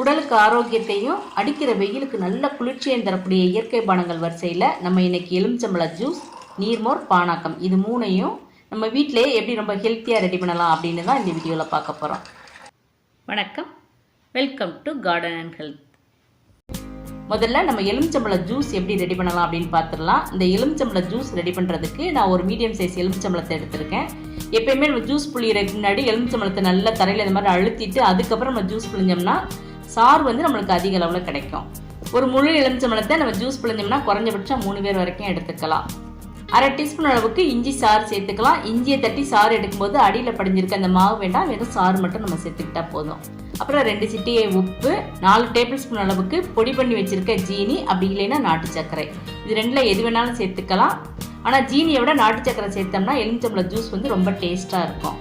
உடலுக்கு ஆரோக்கியத்தையும் அடிக்கிற வெயிலுக்கு நல்ல குளிர்ச்சியும் தரக்கூடிய இயற்கை பானங்கள் வரிசையில் நம்ம இன்றைக்கி எலுமிச்சம்பழ ஜூஸ் நீர்மோர் பானாக்கம். இது மூணையும் நம்ம வீட்டிலேயே எப்படி ரொம்ப ஹெல்த்தியாக ரெடி பண்ணலாம் அப்படின்னு தான் இந்த வீடியோவில் பார்க்க போகிறோம் வணக்கம். Welcome to garden and health முதல்ல நம்ம எலுமிச்சம்பழ ஜூஸ் எப்படி ரெடி பண்ணலாம் அப்படின்னு பார்த்துடலாம். இந்த எலுமிச்சம்பழ ஜூஸ் ரெடி பண்ணுறதுக்கு நான் ஒரு மீடியம் சைஸ் எலுமிச்சம்பழத்தை எடுத்திருக்கேன். எப்பயுமே நம்ம ஜூஸ் புளியறதுக்கு முன்னாடி எலுமிச்சம்பழத்தை நல்லா தரையில் இந்த மாதிரி அழுத்திட்டு அதுக்கப்புறம் நம்ம ஜூஸ் புளிஞ்சோம்னா சாறு வந்து நம்மளுக்கு அதிக அளவில் கிடைக்கும். ஒரு முழு எலுமிச்சம்பழத்தை நம்ம ஜூஸ் பிழிஞ்சோம்னா குறைஞ்சபட்சம் மூணு பேர் வரைக்கும் எடுத்துக்கலாம். அரை டீஸ்பூன் அளவுக்கு இஞ்சி சாறு சேர்த்துக்கலாம். இஞ்சியை தட்டி சாறு எடுக்கும்போது அடியில் படிஞ்சிருக்க அந்த மாவு வேண்டாம் வெறும் சாறு மட்டும் நம்ம சேர்த்துக்கிட்டா போதும். அப்புறம் ரெண்டு சிட்டியை உப்பு நாலு டேபிள் ஸ்பூன் அளவுக்கு பொடி பண்ணி வச்சிருக்க ஜீனி அப்படி இல்லைன்னா நாட்டு சர்க்கரை. இது ரெண்டில் எது வேணாலும் சேர்த்துக்கலாம். ஆனால் ஜீனியை விட நாட்டு சர்க்கரை சேர்த்தோம்னா எலுமிச்சம்பழ ஜூஸ் வந்து ரொம்ப டேஸ்ட்டாக இருக்கும்.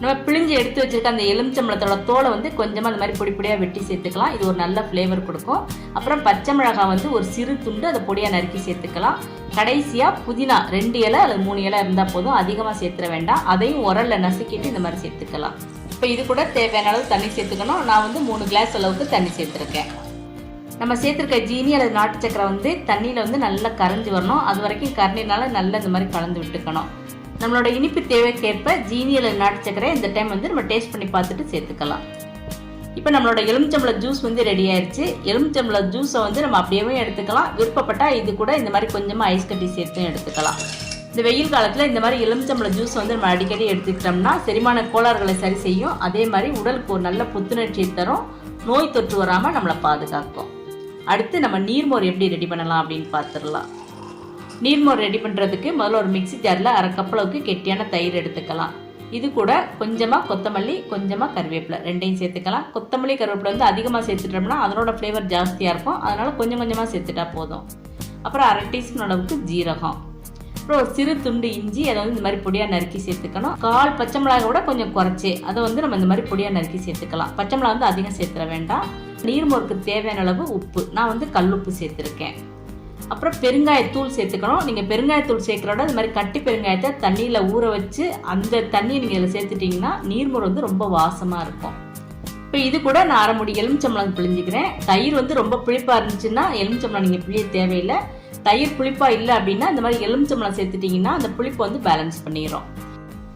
நம்ம பிழிஞ்சு எடுத்து வச்சிருக்க அந்த எலுமிச்சம்பழத்தோட தோலை வந்து கொஞ்சமாக அந்த மாதிரி பொடி பொடியாக வெட்டி சேர்த்துக்கலாம். இது ஒரு நல்ல ஃப்ளேவர் கொடுக்கும். அப்புறம் பச்சை மிளகாய் வந்து ஒரு சிறு துண்டு அதை பொடியாக நறுக்கி சேர்த்துக்கலாம். கடைசியாக புதினா ரெண்டு இலை அல்லது மூணு இலை இருந்தால் போதும். அதிகமாக சேர்த்துற வேண்டாம். அதையும் உரல்ல நசுக்கிட்டு இந்த மாதிரி சேர்த்துக்கலாம். இப்போ இது கூட தேவையான அளவு தண்ணி சேர்த்துக்கணும். நான் வந்து மூணு கிளாஸ் அளவுக்கு தண்ணி சேர்த்துருக்கேன். நம்ம சேர்த்துருக்க ஜீனி அல்லது நாட்டு சக்கரை வந்து தண்ணியில் வந்து நல்லா கரைஞ்சி வரணும். அது வரைக்கும் கரண்டினால நல்லா இந்த மாதிரி கலந்து விட்டுக்கணும். நம்மளோட இனிப்பு தேவைக்கேற்ப ஜீனியில் நாட்டு சக்கரை இந்த டைம் வந்து நம்ம டேஸ்ட் பண்ணி பார்த்துட்டு சேர்த்துக்கலாம். இப்போ நம்மளோட எலுமிச்சம்பழ ஜூஸ் வந்து ரெடி ஆயிடுச்சு எலுமிச்சம்பள ஜூஸை வந்து நம்ம அப்படியே எடுத்துக்கலாம். விருப்பப்பட்டால் இது கூட இந்த மாதிரி கொஞ்சமாக ஐஸ் கட்டி சேர்த்தும் எடுத்துக்கலாம். இந்த வெயில் காலத்தில் இந்த மாதிரி எலுமிச்சம்பழ ஜூஸ் வந்து நம்ம அடிக்கடி எடுத்துக்கிட்டோம்னா செரிமான கோளாறுகளை சரி செய்யும். அதே மாதிரி உடலுக்கு ஒரு நல்ல புத்துணர்ச்சியை தரும். நோய் தொற்று வராமல் நம்மளை பாதுகாக்கும். அடுத்து நம்ம நீர்மோர் எப்படி ரெடி பண்ணலாம் அப்படின்னு பார்த்துடலாம். நீர்மோர் ரெடி பண்ணுறதுக்கு முதல்ல ஒரு மிக்ஸி ஜாரில் அரை கப் அளவுக்கு கெட்டியான தயிர் எடுத்துக்கலாம். இது கூட கொஞ்சமாக கொத்தமல்லி கொஞ்சமாக கருவேப்பிலை ரெண்டையும் சேர்த்துக்கலாம். கொத்தமல்லி கருவேப்பிலை வந்து அதிகமாக சேர்த்துட்டோம்னா அதனோட ஃப்ளேவர் ஜாஸ்தியாக இருக்கும். அதனால் கொஞ்சம் கொஞ்சமாக சேர்த்துட்டா போதும். அப்புறம் அரை டீஸ்பூன் அளவுக்கு ஜீரகம். அப்புறம் ஒரு சிறு துண்டு இஞ்சி அதை வந்து இந்த மாதிரி பொடியாக நறுக்கி சேர்த்துக்கணும். கால் பச்சை மிளகாய் கூட கொஞ்சம் குறைச்சி அதை வந்து நம்ம இந்த மாதிரி பொடியாக நறுக்கி சேர்த்துக்கலாம். பச்சை மிளகா வந்து அதிகம் சேர்த்துட வேண்டாம். நீர்மோருக்கு தேவையான அளவு உப்பு. நான் வந்து கல்லுப்பு சேர்த்துருக்கேன். அப்புறம் பெருங்காயத்தூள் சேர்த்துக்கணும். நீங்கள் பெருங்காயத்தூள் சேர்க்குறோட இது மாதிரி கட்டி பெருங்காயத்தை தண்ணியில் ஊற வச்சு அந்த தண்ணியை நீங்கள் இதில் சேர்த்துட்டிங்கன்னா நீர்மோர் வந்து ரொம்ப வாசமாக இருக்கும். இப்போ இது கூட நான் அரை முடி எலுமிச்சம்பழம் பிழிஞ்சிக்கிறேன். தயிர் வந்து ரொம்ப புளிப்பாக இருந்துச்சுன்னா எலுமிச்சம்பழம் நீங்கள் பிழிய தேவையில்லை. தயிர் புளிப்பாக இல்லை அப்படின்னா இந்த மாதிரி எலுமிச்சம்பழம் சேர்த்துட்டிங்கன்னா அந்த புளிப்பு வந்து பேலன்ஸ் பண்ணிடும்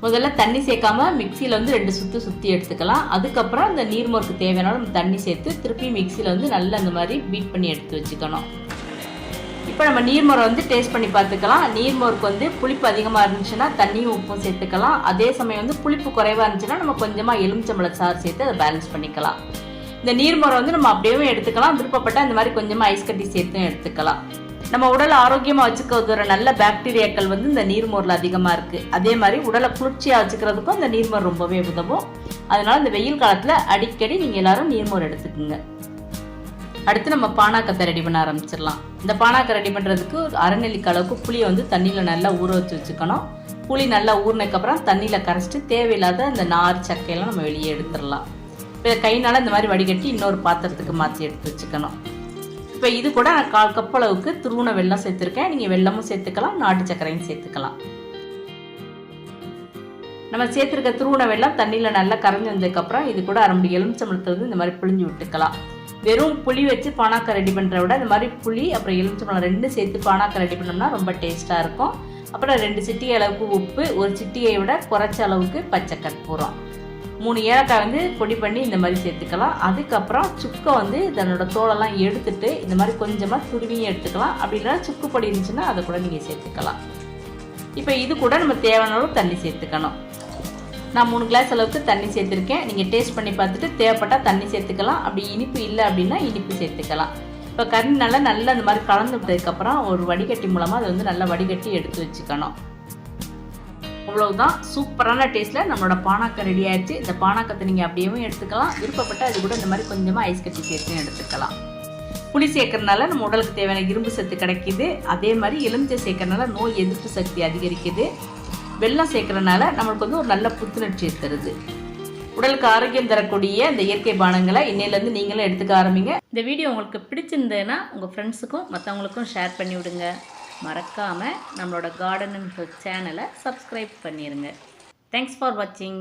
முதல்ல தண்ணி சேர்க்காம மிக்சியில் வந்து ரெண்டு சுற்று சுற்றி எடுத்துக்கலாம். அதுக்கப்புறம் அந்த நீர்மோருக்கு தேவையான நம்ம தண்ணி சேர்த்து திருப்பி மிக்சியில் வந்து நல்லா அந்த மாதிரி பீட் பண்ணி எடுத்து வச்சுக்கணும். இப்போ நம்ம நீர்மோரை வந்து டேஸ்ட் பண்ணி பார்த்துக்கலாம். நீர்மோருக்கு வந்து புளிப்பு அதிகமாக இருந்துச்சுன்னா தண்ணியும் உப்பும் சேர்த்துக்கலாம். அதே சமயம் வந்து புளிப்பு குறைவாக இருந்துச்சுன்னா நம்ம கொஞ்சமாக எலுமிச்சம்பழ சாறு சேர்த்து அதை பேலன்ஸ் பண்ணிக்கலாம். இந்த நீர்மோரை வந்து நம்ம அப்படியே எடுத்துக்கலாம். விருப்பப்பட்ட இந்த மாதிரி கொஞ்சமாக ஐஸ் கட்டி சேர்த்தும் எடுத்துக்கலாம். நம்ம உடலை ஆரோக்கியமாக வச்சுக்கிறது நல்ல பாக்டீரியாக்கள் வந்து இந்த நீர்மோரில் அதிகமாக இருக்குது அதே மாதிரி உடலை குளிர்ச்சியாக வச்சுக்கிறதுக்கும் இந்த நீர்மோர் ரொம்பவே உதவும். அதனால இந்த வெயில் காலத்தில் அடிக்கடி நீங்கள் எல்லாரும் நீர்மோர் எடுத்துக்கோங்க. அடுத்து நம்ம பானாக்கத்தை ரெடி பண்ண ஆரம்பிச்சிடலாம். இந்த பானாக்கை ரெடி பண்ணுறதுக்கு ஒரு அரைநெல்லிக்கு அளவுக்கு புளியை வந்து தண்ணியில் நல்லா ஊற வச்சு வச்சுக்கணும். புளி நல்லா ஊறினதுக்கப்புறம் தண்ணியில் கரைச்சிட்டு தேவையில்லாத இந்த நார் சக்கையெல்லாம் நம்ம வெளியே எடுத்துடலாம். இப்போ கைனால் இந்த மாதிரி வடிகட்டி இன்னொரு பாத்திரத்துக்கு மாற்றி எடுத்து வச்சுக்கணும். இப்போ இது கூட நான் கால் கப் அளவுக்கு துருவன வெள்ளம் சேர்த்துருக்கேன். நீங்கள் வெல்லமும் சேர்த்துக்கலாம் நாட்டு சர்க்கரையும் சேர்த்துக்கலாம். நம்ம சேர்த்துருக்க துருவன வெள்ளம் தண்ணியில் நல்லா கரைஞ்சி வந்ததுக்கப்புறம் இது கூட அரை மணி எலுமிச்சம்பழத்தை வந்து இந்த மாதிரி பிழிஞ்சு விட்டுக்கலாம். வெறும் புளி வச்சு பானாக்கா ரெடி பண்ணுறத விட இந்த மாதிரி புளி அப்புறம் எலுமிச்சம்பழம் ரெண்டு சேர்த்து பானாக்கா ரெடி பண்ணோம்னா ரொம்ப டேஸ்ட்டாக இருக்கும். அப்புறம் ரெண்டு சிட்டி அளவுக்கு உப்பு ஒரு சிட்டியை விட குறைச்ச அளவுக்கு பச்சை கற்பூரம். மூணு ஏலக்காய் வந்து பொடி பண்ணி இந்த மாதிரி சேர்த்துக்கலாம். அதுக்கப்புறம் சுக்கை வந்து தன்னோட தோலெல்லாம் எடுத்துட்டு இந்த மாதிரி கொஞ்சமாக துருவியும் எடுத்துக்கலாம். அப்படி இல்லைனா சுக்கு பொடி இருந்துச்சுன்னா அதை கூட நீங்கள் சேர்த்துக்கலாம். இப்போ இது கூட நம்ம தேவையான தண்ணி சேர்த்துக்கணும். நான் மூணு கிளாஸ் அளவுக்கு தண்ணி சேர்த்துருக்கேன். நீங்கள் டேஸ்ட் பண்ணி பார்த்துட்டு தேவைப்பட்டால் தண்ணி சேர்த்துக்கலாம். அப்படி இனிப்பு இல்லை அப்படின்னா இனிப்பு சேர்த்துக்கலாம். இப்போ கறினால நல்லா அந்த மாதிரி கலந்து விட்டதுக்கப்புறம் ஒரு வடிகட்டி மூலமாக அதை வந்து நல்லா வடிகட்டி எடுத்து வச்சுக்கணும். அவ்வளவுதான். சூப்பரான டேஸ்ட்டில் நம்மளோட பானாக்கம் ரெடி ஆயிடுச்சு. இந்த பானாக்கத்தை நீங்கள் அப்படியேவும் எடுத்துக்கலாம். விருப்பப்பட்ட அது கூட இந்த மாதிரி கொஞ்சமாக ஐஸ் கட்டி சேர்த்து எடுத்துக்கலாம். புளி சேர்க்கறதுனால நம்ம உடலுக்கு தேவையான இரும்பு சத்து கிடைக்கிது. அதே மாதிரி எலுமிச்சை சேர்க்கறதுனால நோய் எதிர்ப்பு சக்தி அதிகரிக்குது. வெள்ளம் சேர்க்கறதுனால நம்மளுக்கு வந்து ஒரு நல்ல புத்துணர்ச்சி தருது. உடலுக்கு ஆரோக்கியம் தரக்கூடிய இந்த இயற்கை பானங்களை இன்னையிலேருந்து நீங்களும் எடுத்துக்க ஆரம்பிங்க. இந்த வீடியோ உங்களுக்கு பிடிச்சிருந்ததுன்னா உங்கள் ஃப்ரெண்ட்ஸுக்கும் மற்றவங்களுக்கும் ஷேர் பண்ணி விடுங்க மறக்காமல் நம்மளோட கார்டன் அண்ட் ஹெல்த் சேனலை சப்ஸ்கிரைப் பண்ணிடுங்க தேங்க்ஸ் ஃபார் வாட்சிங்